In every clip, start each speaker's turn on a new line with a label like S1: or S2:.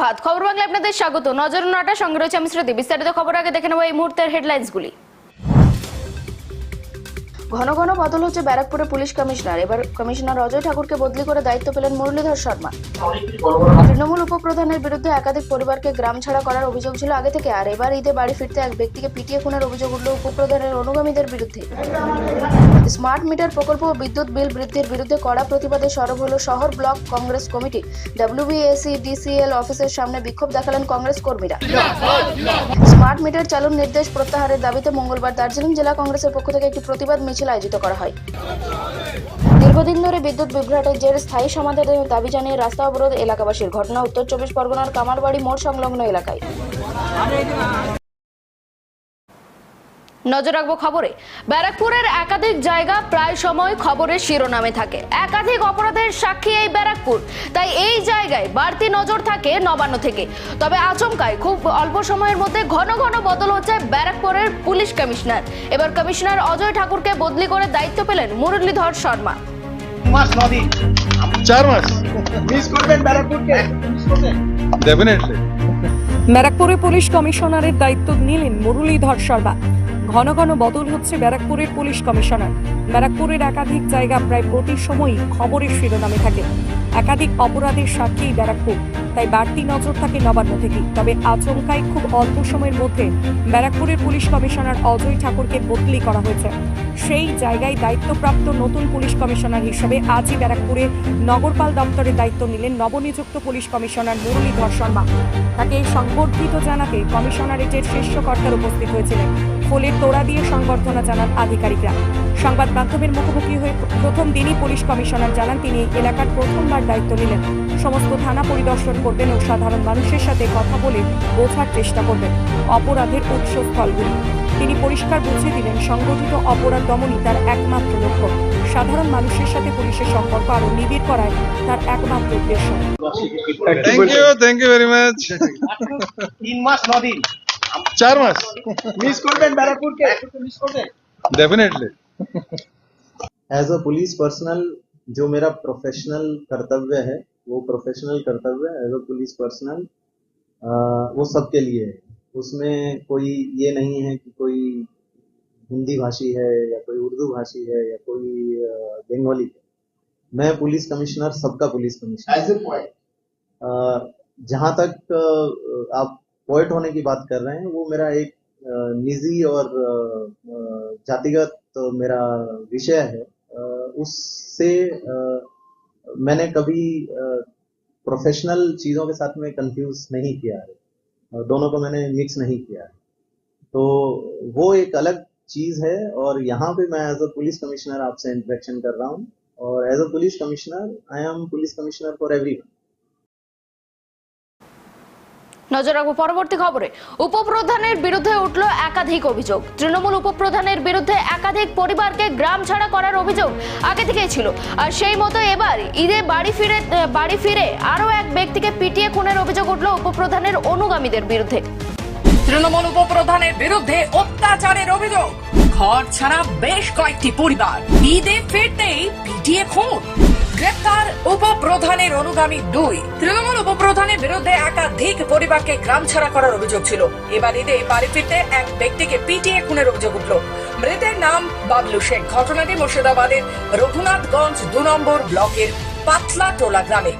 S1: সুপ্রভাত খবর বাংলা আপনাদের স্বাগত। নজর নটা সঙ্গে রয়েছে আমি শ্রুতি। বিস্তারিত খবর আগে দেখে নেব এই মুহূর্তের হেডলাইন্সগুলি ঘন ঘন বদল হচ্ছে ব্যারাকপুরে পুলিশ কমিশনার। এবার কমিশনার অজয় ঠাকুরকে বদলি করে দায়িত্ব পেলেন মুরলীধর শর্মা। তৃণমূল উপপ্রধানের বিরুদ্ধে একাধিক পরিবারকে গ্রাম ছাড়া করার অভিযোগ ছিল আগে থেকে, আর এবার ঈদে বাড়ি ফিরতে এক ব্যক্তিকে পিটিয়ে খুনের অভিযোগ উঠল উপপ্রধানের অনুগামীদের বিরুদ্ধে। স্মার্ট মিটার প্রকল্প ও বিদ্যুৎ বিল বৃদ্ধির বিরুদ্ধে কড়া প্রতিবাদে সরব হল শহর block Congress committee. WBAC DCL অফিসের সামনে বিক্ষোভ দেখালেন কংগ্রেস কর্মীরা। স্মার্ট মিটার চালুর নির্দেশ প্রত্যাহারের দাবিতে মঙ্গলবার দার্জিলিং জেলা কংগ্রেসের পক্ষ থেকে একটি প্রতিবাদ মিছিল আয়োজিত করা হয়। দীর্ঘদিন ধরে বিদ্যুৎ বিভ্রাটের জের স্থায়ী সমাধানের দাবি জানিয়ে রাস্তা অবরোধ এলাকাবাসীর। ঘটনা উত্তর চব্বিশ পরগনার কামারবাড়ি মোড় সংলগ্ন এলাকায়। নজর রাখব খবরে। ব্যারাকপুরের একাধিক জায়গা প্রায় সময় খবরের শিরোনামে থাকে। একাধিক অপরাধের সাক্ষী এই ব্যারাকপুর। তাই এই জায়গায় বাড়তি নজর থাকে নবান্ন থেকে। তবে আচমকায় খুব অল্প সময়ের মধ্যে ঘন ঘন বদল হচ্ছে ব্যারাকপুরের পুলিশ কমিশনার। এবার কমিশনার অজয় ঠাকুরকে বদলি করে দায়িত্ব পেলেন মুরলীধর শর্মা।
S2: মাস নদিন
S3: চার মাস।
S2: মিস করবেন ব্যারাকপুরকে?
S3: ডেফিনেটলি
S4: ব্যারাকপুরে পুলিশ কমিশনারের দায়িত্ব নিলেন মুরলীধর শর্মা। ঘন ঘন বদল হচ্ছে ব্যারাকপুরের পুলিশ কমিশনার। ব্যারাকপুরের একাধিক জায়গা প্রায় প্রতি সময়ই খবরের শিরোনামে থাকে। একাধিক অপরাধের সাক্ষী ব্যারাকপুর। তাই বাড়তি নজর থাকে নবান্ন থেকে। তবে আচমকায় খুব অল্প সময়ের মধ্যে ব্যারাকপুরের পুলিশ কমিশনার অজয় ঠাকুরকে বদলি করা হয়েছে। সেই জায়গায় দায়িত্বপ্রাপ্ত নতুন পুলিশ কমিশনার হিসেবে আজই ব্যারাকপুরে নগরপাল দপ্তরের দায়িত্ব নিলেন নবনিযুক্ত পুলিশ কমিশনার মুরলীধর শর্মা। তাকে সংবর্ধিত জানাতে কমিশনারেটের শীর্ষ কর্তার উপস্থিত হয়েছিলেন। ফুলের তোড়া দিয়ে সংবর্ধনা জানান আধিকারিকরা। সংবাদ মাধ্যমের মুখোমুখি হয়ে প্রথম দিনই পুলিশ কমিশনার জানান তিনি এই এলাকার প্রথমবার দায়িত্ব নিলেন। সমস্ত থানা পরিদর্শন করবেন ও সাধারণ মানুষের সাথে কথা বলে বোঝার চেষ্টা করবেন। অপরাধের উৎসস্থলগুলি। তিনি পরিষ্কার বুঝিয়ে দিলেন সংগঠিত অপরাধ দমনই তার একমাত্র লক্ষ্য সাধারণ মানুষের সাথে পুলিশের সম্পর্ক আরও নিবিড় করায় তার একমাত্র উদ্দেশ্য
S3: thank you thank you very much
S2: তিন মাস নদিন
S3: চার মাস
S2: মিস করবেন ব্যারাকপুরকে মিস করবেন
S3: definitely
S5: as a police personnel जो मेरा प्रोफेशनल कर्तव्य है वो प्रोफेशनल कर्तव्य एज अ पुलिस पर्सनल वो सबके लिए है उसमें कोई ये नहीं है कि कोई हिंदी भाषी है या कोई उर्दू भाषी है या कोई बंगाली है। मैं पुलिस कमिश्नर सबका police commissioner.
S2: As a point
S5: जहाँ तक आप पोएट होने की बात कर रहे हैं वो मेरा एक निजी और जातिगत तो मेरा विषय है। उससे मैंने कभी प्रोफेशनल चीज़ों के साथ में कंफ्यूज नहीं किया है। दोनों को मैंने मिक्स नहीं किया। तो वो एक अलग चीज़ है और यहाँ पे मैं एज अ पुलिस कमिश्नर आपसे इंटरेक्शन कर रहा हूँ। और as a police commissioner I am police commissioner for every
S1: নজর রাখব পরবর্তী খবরে। উপপ্রধানের বিরুদ্ধে উঠল একাধিক অভিযোগ। তৃণমূল উপপ্রধানের বিরুদ্ধে একাধিক পরিবারকে গ্রাম ছাড়া করার অভিযোগ আগে থেকেই ছিল। আর সেই মতো এবার ঈদে বাড়ি ফিরে বাড়ি ফিরে আরও এক ব্যক্তিকে পিটিয়ে খুনের অভিযোগ উঠল উপপ্রধানের অনুগামীদের বিরুদ্ধে।
S4: তৃণমূল উপপ্রধানের বিরুদ্ধে অত্যাচারের অভিযোগ। ঘর ছাড়া বেশ কয়েকটি পরিবার ঈদে ফিরতেই পিটিয়ে খুন। গ্রেপ্তার উপপ্রধানের অনুগামী দুই। তৃণমূল উপপ্রধানের বিরুদ্ধে একাধিক পরিবারকে গ্রাম ছাড়া করার অভিযোগ ছিল। এবার ঈদে বাড়ি ফিরতে এক ব্যক্তিকে পিটিয়ে খুনের অভিযোগ উঠল। মৃতের নাম বাবলু শেখ। ঘটনাটি মুর্শিদাবাদের রঘুনাথগঞ্জ দু নম্বর ব্লকের পাতলা টোলা গ্রামে।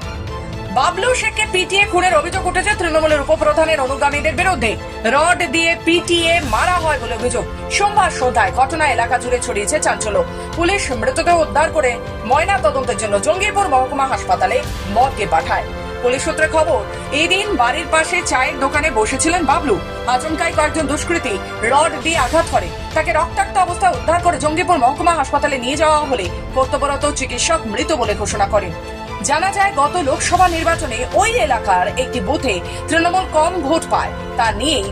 S4: বাবলু শেখকে পিটিয়ে খুনের অভিযোগ উঠেছে তৃণমূলের উপপ্রধানের অনুগামীদের বিরুদ্ধে। রড দিয়ে পিটিয়ে মারা হয় বলে অভিযোগ। সোমবার সন্ধ্যায় ঘটনা এলাকা জুড়ে ছড়িয়েছে চাঞ্চল্য। পুলিশ মৃতদেহ উদ্ধার করে ময়না তদন্তের জন্য জঙ্গিপুর মহকুমা হাসপাতালে মর্গে পাঠায়। পুলিশ সূত্রে খবর, এদিন বাড়ির পাশে চায়ের দোকানে বসেছিলেন বাবলু। আচমকাই কয়েকজন দুষ্কৃতী রড দিয়ে আঘাত করে। তাকে রক্তাক্ত অবস্থায় উদ্ধার করে জঙ্গিপুর মহকুমা হাসপাতালে নিয়ে যাওয়া হলে কর্তব্যরত চিকিৎসক মৃত বলে ঘোষণা করেন। জানা যায়, গত লোকসভা নির্বাচনে ওই এলাকার একটি বুথে তৃণমূল কম ভোট পায়। তা নিয়েই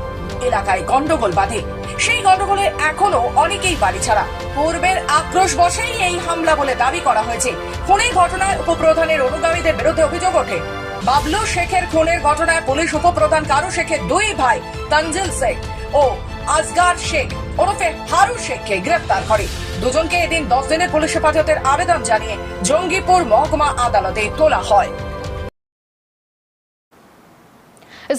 S4: এলাকায় গন্ডগোল বাঁধে। সেই গন্ডগোলে এখনও অনেকেই বাড়ি ছাড়া। পূর্বের আক্রোশ বসেই এই হামলা বলে দাবি করা হয়েছে। খুনের ঘটনায় উপপ্রধানের অনুগামীদের বিরুদ্ধে অভিযোগ ওঠে। বাবলু শেখের খুনের ঘটনায় পুলিশ উপপ্রধান কারু শেখের দুই ভাই তানজিল শেখ ও আজগার শেখ ওরফে হারু শেখকে গ্রেফতার করে। দুজনকে এদিন দশ দিনের পুলিশ হেফাজতের আবেদন জানিয়ে জঙ্গিপুর মহকুমা আদালতে তোলা হয়।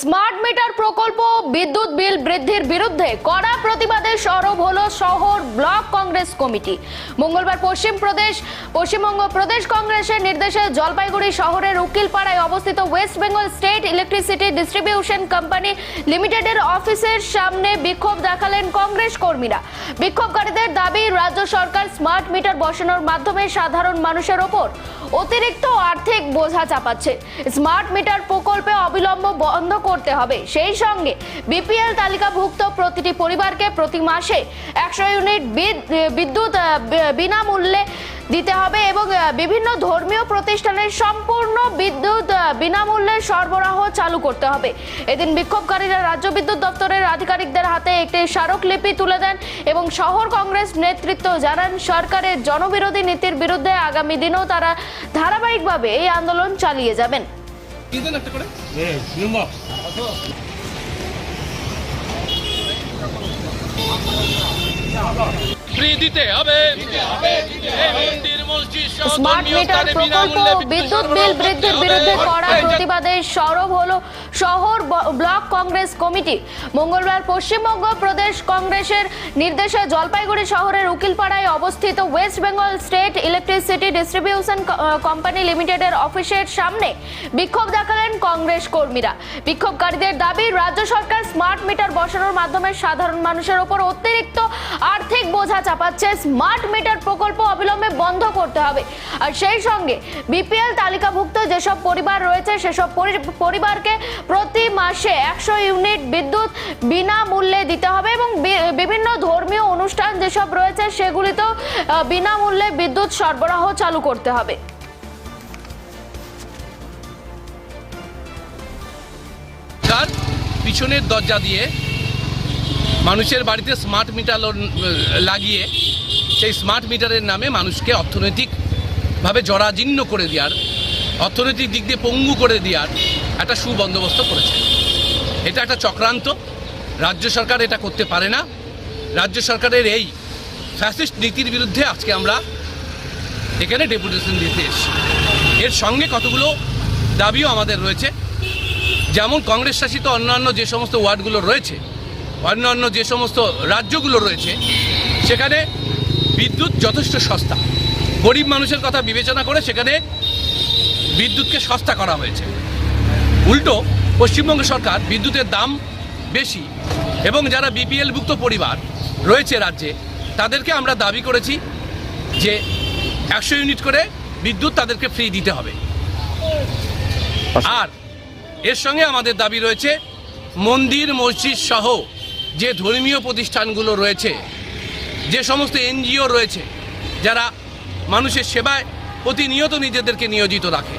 S1: স্মার্ট মিটার প্রকল্প, বিদ্যুৎ বিল বৃদ্ধির বিরুদ্ধে কড়া প্রতিবাদে সরব হল শহর ব্লক কংগ্রেস কমিটি। মঙ্গলবার পশ্চিম প্রদেশ, পশ্চিমবঙ্গ প্রদেশ কংগ্রেসের নির্দেশে জলপাইগুড়ি শহরের উকিলপাড়ায় অবস্থিত West Bengal state electricity distribution company লিমিটেডের অফিসের সামনে বিক্ষোভ দেখালেন কংগ্রেস কর্মীরা। বিক্ষোভকারীদের দাবি, রাজ্য সরকার স্মার্ট মিটার বসানোর মাধ্যমে সাধারণ মানুষের ওপর অতিরিক্ত আর্থিক বোঝা চাপাচ্ছে। স্মার্ট মিটার প্রকল্পে অবিলম্ব বন্ধ করতে হবে। সেই সঙ্গে বিপিএল তালিকাভুক্ত প্রতিটি পরিবারকে প্রতি মাসে একশো ইউনিট বিদ- বিদ্যুৎ বিনামূল্যে দিতে হবে এবং বিভিন্ন ধর্মীয় প্রতিষ্ঠানের সম্পূর্ণ বিদ্যুৎ বিনামূল্যে সরবরাহ চালু করতে হবে। এদিন বিক্ষোভকারীরা রাজ্য বিদ্যুৎ দপ্তরের আধিকারিকদের হাতে একটি স্মারকলিপি তুলে দেন এবং শহর কংগ্রেস নেতৃত্ব জানান সরকারের জনবিরোধী নীতির বিরুদ্ধে আগামী দিনেও তারা ধারাবাহিকভাবে এই আন্দোলন চালিয়ে যাবেন।
S6: ফ্রি দিতে হবে।
S1: স্মার্ট মিটার প্রকল্প বিদ্যুৎ বিল বৃদ্ধির বিরুদ্ধে কড়া প্রতিবাদে সরব হলো শহর ব্লক কংগ্রেস কমিটি। মঙ্গলবার পশ্চিমবঙ্গ প্রদেশ কংগ্রেসের নির্দেশে জলপাইগুড়ি শহরের উকিলপাড়ায় অবস্থিত West Bengal state electricity distribution company লিমিটেডের অফিসের সামনে বিক্ষোভ দেখালেন কংগ্রেস কর্মীরা। বিক্ষোভকারীদের দাবি রাজ্য সরকার স্মার্ট মিটার বসানোর মাধ্যমে সাধারণ মানুষের ওপর অতিরিক্ত আর্থিক বোঝা চাপাচ্ছে। স্মার্ট মিটার প্রকল্প অবিলম্বে বন্ধ করতে হবে। আর সেই সঙ্গে বিপিএল তালিকাভুক্ত যেসব পরিবার রয়েছে, সেসব পরি- পরিবারকে প্রতি মাসে একশো ইউনিট বিদ্যুৎ বিনামূল্যে দিতে হবে এবং বিভিন্ন ধর্মীয় অনুষ্ঠান যেসব রয়েছে, সেগুলিতেও বিনামূল্যে বিদ্যুৎ সরবরাহ চালু করতে হবে।
S6: পিছনের দরজা দিয়ে মানুষের বাড়িতে স্মার্ট মিটার লাগিয়ে সেই স্মার্ট মিটারের নামে মানুষকে অর্থনৈতিকভাবে জরাজীর্ণ করে দেওয়ার, অর্থনৈতিক দিক দিয়ে পঙ্গু করে দেওয়ার একটা সুবন্দোবস্ত করেছে। এটা একটা চক্রান্ত। রাজ্য সরকার এটা করতে পারে না। রাজ্য সরকারের এই ফ্যাসিস্ট নীতির বিরুদ্ধে আজকে আমরা এখানে ডেপুটেশন দিতে এসেছি। এর সঙ্গে কতগুলো দাবিও আমাদের রয়েছে। যেমন কংগ্রেস শাসিত অন্যান্য যে সমস্ত ওয়ার্ডগুলো রয়েছে অন্যান্য যে সমস্ত রাজ্যগুলো রয়েছে সেখানে বিদ্যুৎ যথেষ্ট সস্তা। গরিব মানুষের কথা বিবেচনা করে সেখানে বিদ্যুৎকে সস্তা করা হয়েছে। উল্টো পশ্চিমবঙ্গ সরকার বিদ্যুতের দাম বেশি এবং যারা বিপিএলভুক্ত পরিবার রয়েছে রাজ্যে তাদেরকে আমরা দাবি করেছি যে একশো ইউনিট করে বিদ্যুৎ তাদেরকে ফ্রি দিতে হবে। আর এর সঙ্গে আমাদের দাবি রয়েছে, মন্দির, মসজিদ সহ যে ধর্মীয় প্রতিষ্ঠানগুলো রয়েছে, যে সমস্ত এনজিও রয়েছে, যারা মানুষের সেবায় প্রতিনিয়ত নিজেদেরকে নিয়োজিত রাখে।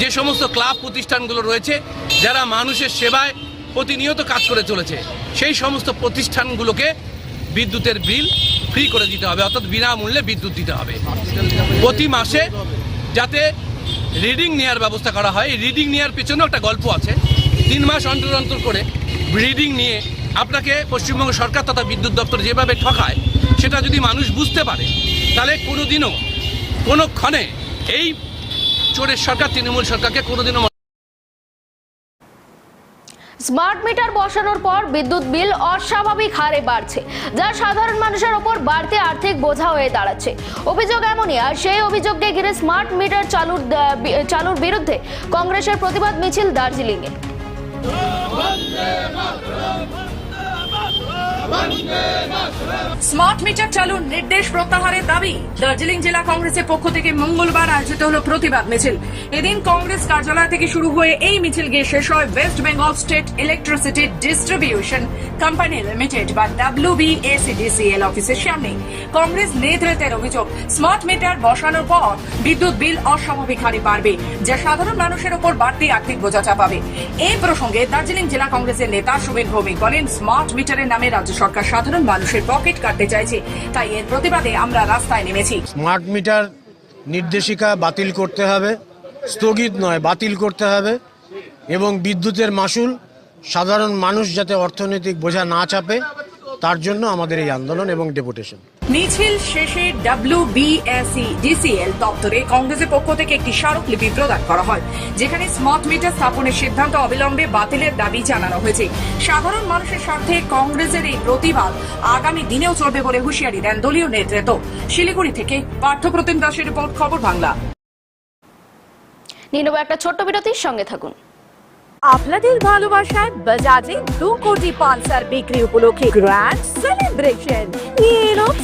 S6: যে সমস্ত ক্লাব প্রতিষ্ঠানগুলো রয়েছে, যারা মানুষের সেবায় প্রতিনিয়ত কাজ করে চলেছে, সেই সমস্ত প্রতিষ্ঠানগুলোকে বিদ্যুতের বিল ফ্রি করে দিতে হবে, অর্থাৎ বিনামূল্যে বিদ্যুৎ দিতে হবে। প্রতি মাসে যাতে রিডিং নেওয়ার ব্যবস্থা করা হয়। রিডিং নেওয়ার পেছনেও একটা গল্প আছে। তিন মাস অন্তর অন্তর করে রিডিং নিয়ে আপনাকে পশ্চিমবঙ্গ সরকার তথা বিদ্যুৎ দপ্তর যেভাবে ঠকায়, সেটা যদি মানুষ বুঝতে পারে, তাহলে কোনোদিনও, কোনো ক্ষণে এই চোরের সরকার, তৃণমূল সরকারকে কোনোদিনও
S1: স্মার্ট মিটার বসানোর পর বিদ্যুৎ বিল অস্বাভাবিক হারে বাড়ছে, যা সাধারণ মানুষের ওপর বাড়তি আর্থিক বোঝা হয়ে দাঁড়াচ্ছে। অভিযোগ এমনই, আর সেই অভিযোগকে ঘিরে স্মার্ট মিটার চালুর চালুর বিরুদ্ধে কংগ্রেসের প্রতিবাদ মিছিল দার্জিলিংয়ে।
S4: স্মার্ট মিটার চালুর নির্দেশ প্রত্যাহারের দাবি। দার্জিলিং জেলা কংগ্রেসের পক্ষ থেকে মঙ্গলবার আয়োজিত হল প্রতিবাদ মিছিল। এদিন কংগ্রেস কার্যালয় থেকে শুরু হয়ে এই মিছিল গিয়ে শেষ হয় West Bengal state electricity distribution company limited বা ডাব্লিউবিএসিডিসিএল অফিসের সামনে। কংগ্রেস নেতৃত্বের অভিযোগ স্মার্ট মিটার বসানোর পর বিদ্যুৎ বিল অস্বাভাবিক হারে বাড়বে, যা সাধারণ মানুষের ওপর বাড়তি আর্থিক বোঝা চাপাবে। এই প্রসঙ্গে দার্জিলিং জেলা কংগ্রেসের নেতা সুবীর ভৌমিক বলেন স্মার্ট মিটারের নামে রাজ্য সরকার সাধারণ মানুষের পকেট কাটতে চাইছে। তাই এর প্রতিবাদে আমরা রাস্তায় নেমেছি।
S7: স্মার্ট মিটার নির্দেশিকা বাতিল করতে হবে, স্থগিত নয়, বাতিল করতে হবে এবং বিদ্যুতের মাসুল সাধারণ মানুষ যাতে অর্থনৈতিক বোঝা না চাপে, তার জন্য আমাদের এই আন্দোলন এবং ডেপুটেশন।
S4: মিছিল শেষে ডাব্লিউবিএসই ডিসিএল দপ্তরে কংগ্রেসের পক্ষ থেকে একটি স্মারকলিপি প্রদান করা হয় যেখানে স্মার্ট মিটার স্থাপনের সিদ্ধান্ত অবিলম্বে বাতিলের দাবি জানানো হয়েছে। সাধারণ মানুষের স্বার্থে কংগ্রেসের এই প্রতিবাদ আগামী দিনেও চলবে বলে হুঁশিয়ারি দেন দলীয় নেতৃত্ব। শিলিগুড়ি থেকে পার্থপ্রতিম দাসের রিপোর্ট খবর বাংলা।
S1: নিয়ে নেব একটা ছোট্ট বিরতির সঙ্গে থাকুন।
S8: আপনাদের ভালোবাসায় বাজাজে দু কোটি পালসার বিক্রি উপলক্ষে গ্র্যান্ড সেলিব্রেশন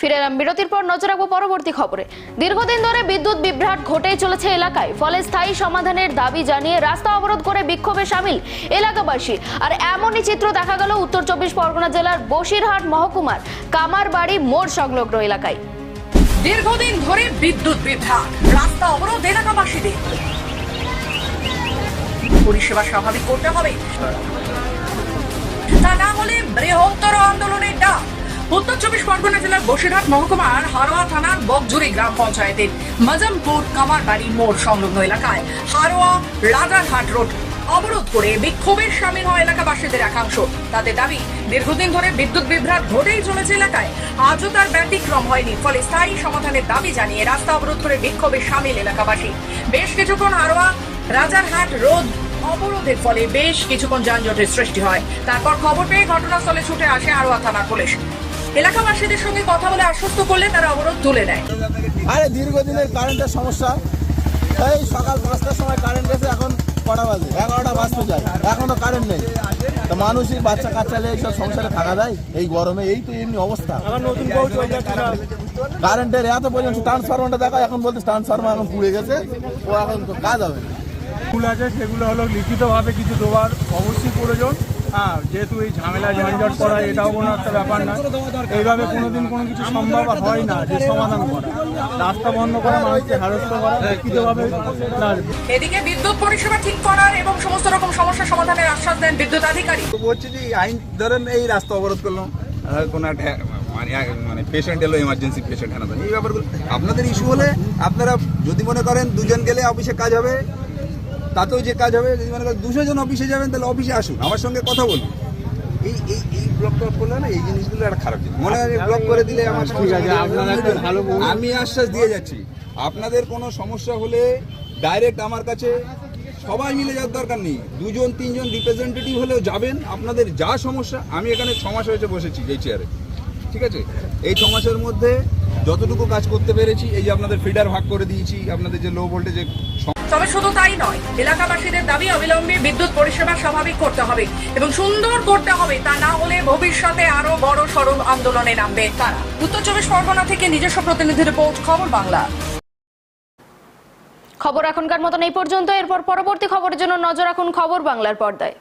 S1: ফিরে এলাম। বিরতির পর নজর রাখব পরবর্তী খবরে। দীর্ঘদিন ধরে বিদ্যুৎ বিভ্রাট ঘটেই চলেছে এলাকায়, ফলে স্থায়ী সমাধানের দাবি জানিয়ে রাস্তা অবরোধ করে বিক্ষোভে সামিল এলাকাবাসী। আর এমনই চিত্র দেখা গেল উত্তর চব্বিশ পরগনা জেলার বসিরহাট মহকুমার কামারবাড়ি মোড় সংলগ্ন এলাকায়।
S4: দীর্ঘদিন ধরে বিদ্যুৎ বিভ্রাট, রাস্তা অবরোধ এলাকাবাসীদের। পরিষেবা স্বাভাবিক করতে হবে। তা না হলে বৃহত্তর আন্দোলনের ডাক। পরগনা জেলার বসিরহাট মহকুমার হারোয়া থানার বকজুরি গ্রাম পঞ্চায়েতের মজমপুর কামারবাড়ি মোড় সংলগ্ন এলাকায় হারোয়া রাজারহাট রোড অবরোধ করে বিক্ষোভের সামিল হয় এলাকাবাসীদের একাংশ। তাদের দাবি, দীর্ঘদিন ধরে বিদ্যুৎ বিভ্রাট ঘটেই চলেছে এলাকায়। আজও তার ব্যতিক্রম হয়নি, ফলে স্থায়ী সমাধানের দাবি জানিয়ে রাস্তা অবরোধ করে বিক্ষোভে সামিল এলাকাবাসী। বেশ কিছুক্ষণ হারোয়া রাজারহাট রোড অবরোধের ফলে বেশ কিছুক্ষণ যানজটের সৃষ্টি হয়। তারপর খবর পেয়ে ঘটনাস্থলে ছুটে আসে আরোয়া থানার পুলিশ। এলাকাবাসীদের সঙ্গে কথা বলে আশ্বস্ত করলে তারা অবরোধ তুলে নেয়
S2: আরে দীর্ঘদিনের কারেন্টের সমস্যা। এই সকাল পাঁচটার সময় কারেন্ট গেছে এখন কটা বাজে? এগারোটা বাজতে যায়। এখনও কারেন্ট নেই। তো মানুষই বাচ্চা কাচ্চা নিয়ে এইসব সংসারে থাকা যায়? এই গরমে এই তো এমনি অবস্থা। নতুন কারেন্টের এত পর্যন্ত ট্রান্সফরমারটা দেখা এখন বলতে ট্রান্সফরমার এখন পুড়ে গেছে ও এখন তো কাজ হবে না।
S9: স্কুল আছে সেগুলো হলো লিখিতভাবে কিছু দেওয়ার অবশ্যই প্রয়োজন। হ্যাঁ যেহেতু এই ঝামেলা ঝঞ্ঝট করা এটাও কোনো একটা ব্যাপার না। এইভাবে কোনোদিন কোনো কিছু সম্ভব হয় না যে সমাধান করা। রাস্তা বন্ধ করা মানুষকে হ্যারস্ত করা
S4: এদিকে বিদ্যুৎ পরিষেবা ঠিক করার এবং সমস্ত রকম সমস্যা সমাধানের আশ্বাস দেন বিদ্যুৎ আধিকারিক
S10: বলছি যে আইন ধরেন এই রাস্তা অবরোধ করলাম। কোনো একটা মানে মানে পেশেন্ট এলো এমার্জেন্সি পেশেন্ট এই ব্যাপারগুলো আপনাদের ইস্যু হলে আপনারা যদি মনে করেন দুজন গেলে অফিসে কাজ হবে তাতেও যে কাজ হবে যদি মনে করেন দুশো জন অফিসে যাবেন তাহলে অফিসে আসুন আমার সঙ্গে কথা বলুন। এই এই এই ব্লক টক করলে না এই জিনিসগুলো একটা খারাপ জিনিস। মনে হয় ব্লক করে দিলে আমার ঠিক আছে ভালো আমি আশ্বাস দিয়ে যাচ্ছি আপনাদের কোনো সমস্যা হলে ডাইরেক্ট আমার কাছে সবাই মিলে যাওয়ার দরকার নেই। দুজন তিনজন রিপ্রেজেন্টেটিভ হলেও যাবেন আপনাদের যা সমস্যা আমি এখানে ছ মাস হয়েছে বসেছি এই চেয়ারে ঠিক আছে? এই ছ মাসের মধ্যে যতটুকু কাজ করতে পেরেছি এই যে আপনাদের ফিডার ভাগ করে দিয়েছি আপনাদের যে লো ভোল্টেজে
S4: তবে শুধু তাই নয়, এলাকাবাসীদের দাবি অবিলম্বে বিদ্যুৎ পরিষেবা স্বাভাবিক করতে হবে এবং সুন্দর করতে হবে, তা না হলে ভবিষ্যতে আরও বড় সড়ক আন্দোলনে নামবে তারা। উত্তর চব্বিশ পরগনা থেকে নিজস্ব প্রতিনিধি রিপোর্ট, খবর বাংলা।
S1: খবর এখনকার মতন এই পর্যন্ত। এরপর পরবর্তী খবরের জন্য নজর রাখুন খবর বাংলার পর্দায়।